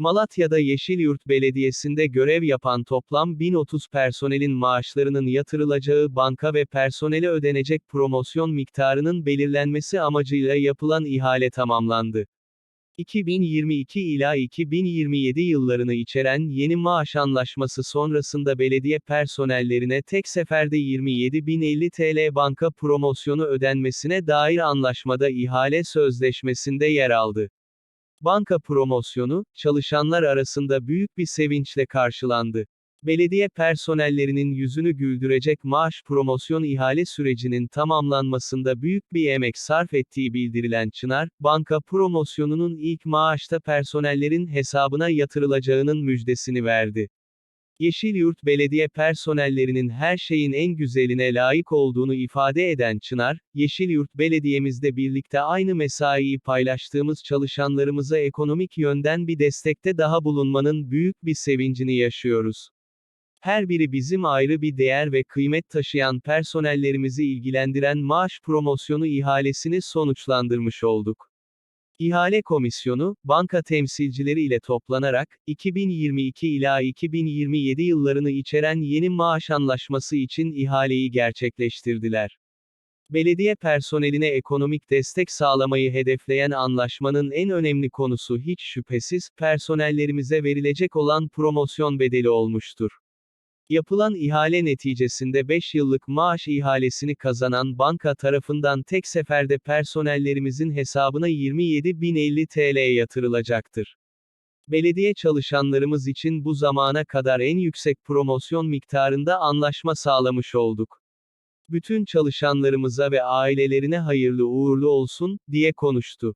Malatya'da Yeşilyurt Belediyesi'nde görev yapan toplam 1030 personelin maaşlarının yatırılacağı banka ve personele ödenecek promosyon miktarının belirlenmesi amacıyla yapılan ihale tamamlandı. 2022 ila 2027 yıllarını içeren yeni maaş anlaşması sonrasında belediye personellerine tek seferde 27.050 TL banka promosyonu ödenmesine dair anlaşmada ihale sözleşmesinde yer aldı. Banka promosyonu, çalışanlar arasında büyük bir sevinçle karşılandı. Belediye personellerinin yüzünü güldürecek maaş promosyon ihale sürecinin tamamlanmasında büyük bir emek sarf ettiği bildirilen Çınar, banka promosyonunun ilk maaşta personellerin hesabına yatırılacağının müjdesini verdi. Yeşilyurt Belediye personellerinin her şeyin en güzeline layık olduğunu ifade eden Çınar, Yeşilyurt Belediye'mizde birlikte aynı mesaiyi paylaştığımız çalışanlarımıza ekonomik yönden bir destekte daha bulunmanın büyük bir sevincini yaşıyoruz. Her biri bizim ayrı bir değer ve kıymet taşıyan personellerimizi ilgilendiren maaş promosyonu ihalesini sonuçlandırmış olduk. İhale komisyonu, banka temsilcileri ile toplanarak, 2022 ila 2027 yıllarını içeren yeni maaş anlaşması için ihaleyi gerçekleştirdiler. Belediye personeline ekonomik destek sağlamayı hedefleyen anlaşmanın en önemli konusu hiç şüphesiz, personellerimize verilecek olan promosyon bedeli olmuştur. Yapılan ihale neticesinde 5 yıllık maaş ihalesini kazanan banka tarafından tek seferde personellerimizin hesabına 27.050 TL yatırılacaktır. Belediye çalışanlarımız için bu zamana kadar en yüksek promosyon miktarında anlaşma sağlamış olduk. Bütün çalışanlarımıza ve ailelerine hayırlı uğurlu olsun, diye konuştu.